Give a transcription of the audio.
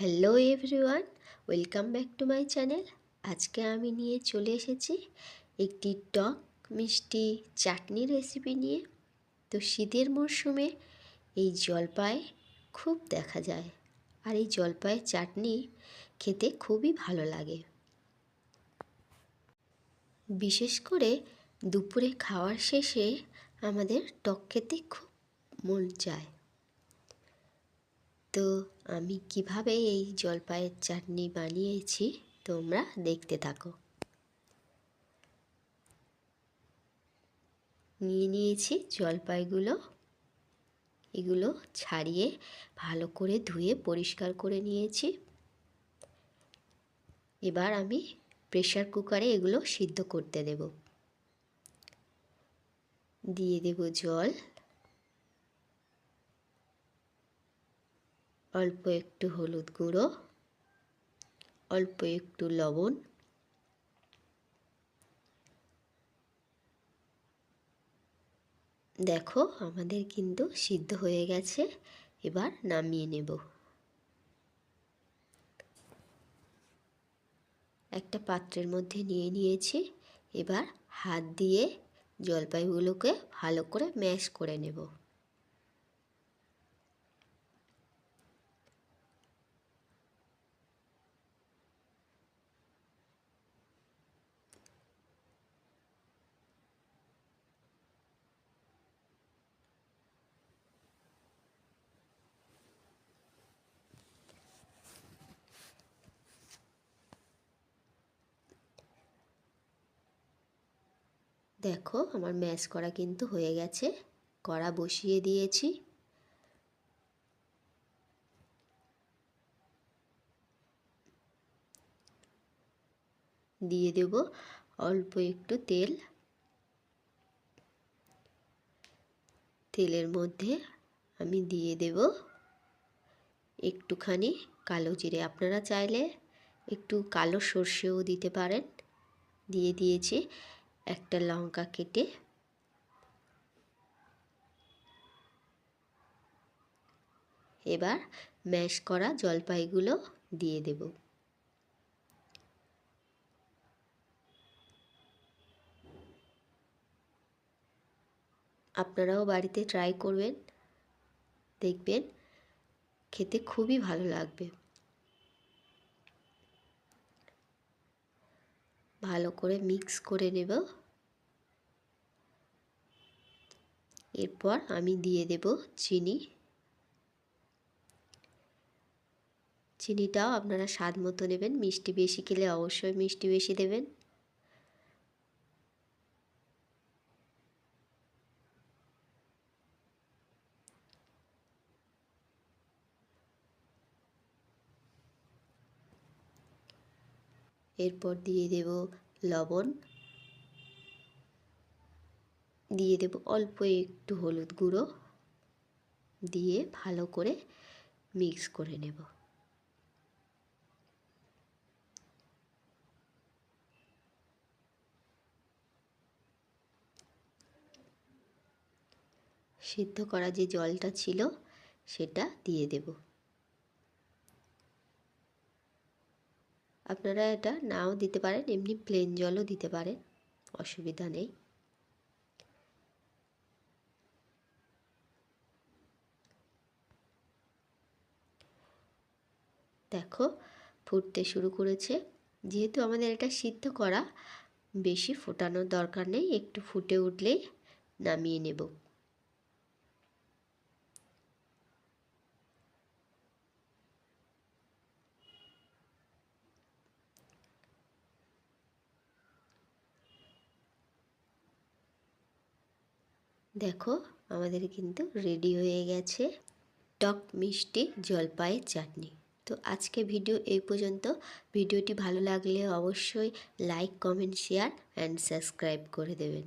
Hello everyone welcome back to my channel আজকে আমি নিয়ে চলে এসেছি একটি টক মিষ্টি চাটনি রেসিপি নিয়ে। তো শীতের মরশুমে এই জলপাই খুব দেখা যায় আর এই জলপাইয়ের চাটনি খেতে খুবই ভালো লাগে। বিশেষ করে দুপুরে খাওয়ার শেষে আমাদের টক খেতে খুব মন চায়। তো আমি কীভাবে এই জলপাইয়ের চাটনি বানিয়েছি তোমরা দেখতে থাকো। নিয়ে নিয়েছি জলপাইগুলো। এগুলো ছাড়িয়ে ভালো করে ধুয়ে পরিষ্কার করে নিয়েছি। এবার আমি প্রেশার কুকারে এগুলো সিদ্ধ করতে দেব। দিয়ে দেব জল। অল্প একটু হলুদ গুঁড়ো, অল্প একটু লবণ, দেখো আমাদের কিন্তু সিদ্ধ হয়ে গেছে, এবার নামিয়ে নেব। একটা পাত্রের মধ্যে নিয়ে নিয়েছি, এবার হাত দিয়ে জলপাইগুলোকে ভালো করে ম্যাশ করে নেব। দেখো আমার ম্যাশ করা কিন্তু হয়ে গেছে। কড়া বসিয়ে দিয়েছি। দিয়ে দেব অল্প একটু তেল। তেলের মধ্যে আমি দিয়ে দেব একটুখানি কালো জিরে। আপনারা চাইলে একটু কালো সর্ষেও দিতে পারেন। দিয়ে দিয়েছি একটা লঙ্কা কেটে এবার ম্যাশ করা জলপাইগুলো দিয়ে দেব। আপনারাও বাড়িতে ট্রাই করবেন, দেখবেন খেতে খুবই ভালো লাগবে। ভালো করে মিক্স করে নেব। এরপর আমি দিয়ে দেব চিনি। চিনিটাও আপনারা স্বাদ মতো নেবেন, মিষ্টি বেশি খেলে অবশ্যই মিষ্টি বেশি দেবেন। এরপর দিয়ে দেব লবণ। দিয়ে দেব অল্প একটু হলুদ গুঁড়ো দিয়ে ভালো করে মিক্স করে নেব। সিদ্ধ করা যে জলটা ছিল সেটা দিয়ে দেবো। আপনারা এটা নাও দিতে পারেন, এমনি প্লেন জলও দিতে পারেন, অসুবিধা নেই। দেখো, ফুটতে শুরু করেছে। যেহেতু আমাদের এটা সিদ্ধ করা, বেশি ফোটানোর দরকার নেই, একটু ফুটে উঠলেই নামিয়ে নেব। দেখো, আমাদের কিন্তু রেডি হয়ে গেছে টক মিষ্টি জলপাইয়ের চাটনি। তো আজকে ভিডিও এই পর্যন্ত। ভিডিওটি ভালো লাগলে অবশ্যই like comment share and subscribe করে দেবেন।